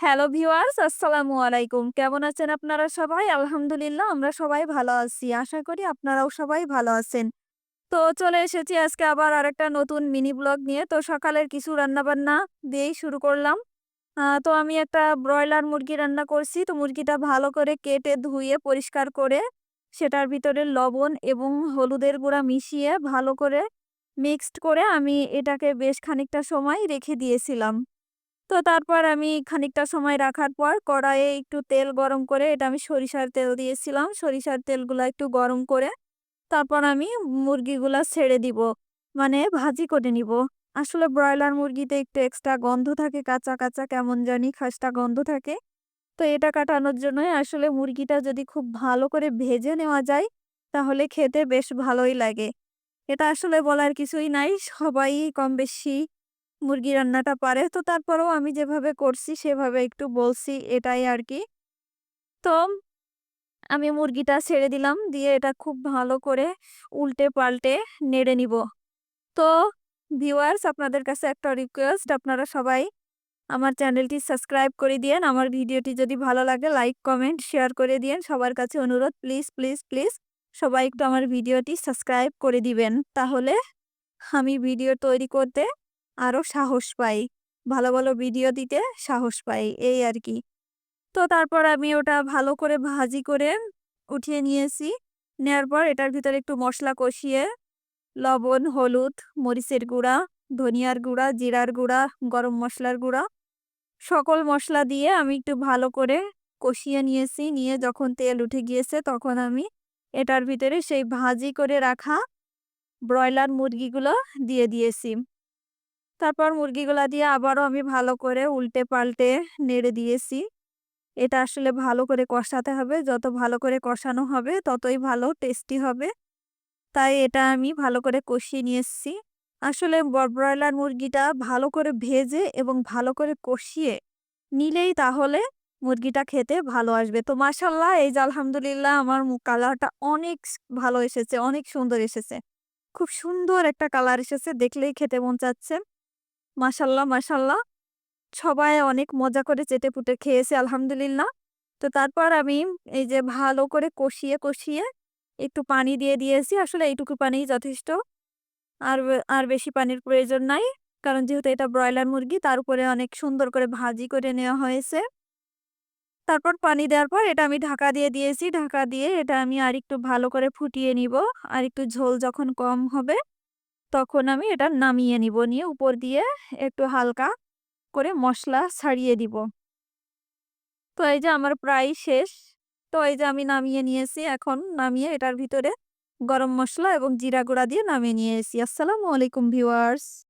Hello viewers, আসসালামু আলাইকুম। কেমন আছেন আপনারা সবাই? আলহামদুলিল্লাহ, আমরা সবাই ভালো আছি। আশা করি আপনারাও সবাই ভালো আছেন। তো চলে এসেছি আজকে আবার আরেকটা নতুন মিনি ব্লগ নিয়ে। তো সকালের কিছু রান্নাবান্না দিয়েই শুরু করলাম। তো আমি একটা ব্রয়লার মুরগি রান্না করছি। তো মুরগিটা ভালো করে কেটে ধুয়ে, পরিষ্কার করে, সেটার ভিতরে লবণ এবং হলুদের গুঁড়া মিশিয়ে ভালো করে মিক্সড করে আমি এটাকে বেশ খানিকটা সময় রেখে দিয়েছিলাম। তো তারপর আমি খানিকটা সময় রাখার পর কড়াইয়ে একটু তেল গরম করে, এটা আমি সরিষার তেল দিয়েছিলাম। সরিষার তেলগুলা একটু গরম করে তারপর আমি মুরগিগুলা ছেড়ে দিব মানে ভাজি করে নিব। আসলে ব্রয়লার মুরগিতে একটু এক্সট্রা গন্ধ থাকে, কাঁচা কাঁচা কেমন জানি খাসটা গন্ধ থাকে। তো এটা কাটানোর জন্যই আসলে মুরগিটা যদি খুব ভালো করে ভেজে নেওয়া যায়, তাহলে খেতে বেশ ভালোই লাগে। এটা আসলে বলার কিছুই নাই, সবাই কম বেশি মুরগি রান্নাটা পারে। তো তারপরেও আমি যেভাবে করছি, সেভাবে একটু বলছি এটাই আর কি তো আমি মুরগিটা ছেড়ে দিলাম, দিয়ে এটা খুব ভালো করে উল্টে পাল্টে নেড়ে নিব। তো ভিউয়ার্স আপনাদের কাছে একটা রিকোয়েস্ট আপনারা সবাই আমার চ্যানেলটি সাবস্ক্রাইব করে দিয়েন। আমার ভিডিওটি যদি ভালো লাগে লাইক কমেন্ট শেয়ার করে দিয়েন। সবার কাছে অনুরোধ প্লিজ প্লিজ প্লিজ সবাই একটু আমার ভিডিওটি সাবস্ক্রাইব করে দিবেন। তাহলে আমি ভিডিও তৈরি করতে আরও সাহস পাই। ভালো ভালো ভিডিও দিতে সাহস পাই, এই আর কি। তো তারপর আমি ওটা ভালো করে ভাজি করে উঠিয়ে নিয়েছি। নেওয়ার পর এটার ভিতরে একটু মশলা কষিয়ে লবণ, হলুদ, মরিচের গুঁড়া, ধনিয়ার গুঁড়া, জিরার গুঁড়া, গরম মশলার গুঁড়া সকল মশলা দিয়ে আমি একটু ভালো করে কষিয়ে নিয়েছি। নিয়ে যখন তেল উঠে গিয়েছে তখন আমি এটার ভিতরে সেই ভাজি করে রাখা ব্রয়লার মুরগিগুলো দিয়ে দিয়েছি। তারপর মুরগিগুলা দিয়ে আবারও আমি ভালো করে উল্টে পাল্টে নেড়ে দিয়েছি। এটা আসলে ভালো করে কষাতে হবে। যত ভালো করে কষানো হবে, ততই ভালো, টেস্টি হবে। তাই এটা আমি ভালো করে কষিয়ে নিয়ে এসেছি আসলে ব্রয়লার মুরগিটা ভালো করে ভেজে এবং ভালো করে কষিয়ে নিলেই তাহলে মুরগিটা খেতে ভালো আসবে। তো মাসাল্লাহ এই যে আলহামদুলিল্লাহ আমার কালারটা অনেক ভালো এসেছে, অনেক সুন্দর এসেছে। খুব সুন্দর একটা কালার এসেছে, দেখলেই খেতে মন চাচ্ছে। মাসাল্লাহ মাসাল্লাহ সবাই অনেক মজা করে চেটে পুটে খেয়েছে, আলহামদুলিল্লাহ। তো তারপর আমি এই যে ভালো করে কষিয়ে কষিয়ে একটু পানি দিয়ে দিয়েছি। আসলে এইটুকু পানি যথেষ্ট। আর আর বেশি পানির প্রয়োজন নাই। কারণ যেহেতু এটা ব্রয়লার মুরগি, তার উপরে অনেক সুন্দর করে ভাজি করে নেওয়া হয়েছে। তারপর পানি দেওয়ার পর এটা আমি ঢাকা দিয়ে দিয়েছি। ঢাকা দিয়ে এটা আমি আর একটু ভালো করে ফুটিয়ে নিব। আর একটু ঝোল যখন কম হবে তখন আমি এটা নামিয়ে নিব। নিয়ে উপর দিয়ে একটু হালকা করে মশলা ছাড়িয়ে দিব। তো এই যে আমার প্রায় শেষ। তো এই যে আমি নামিয়ে নিয়েছি। এখন নামিয়ে এটার ভিতরে গরম মশলা এবং জিরা গুঁড়া দিয়ে নামিয়ে নিয়েছি। আসসালামু আলাইকুম ভিউয়ার্স।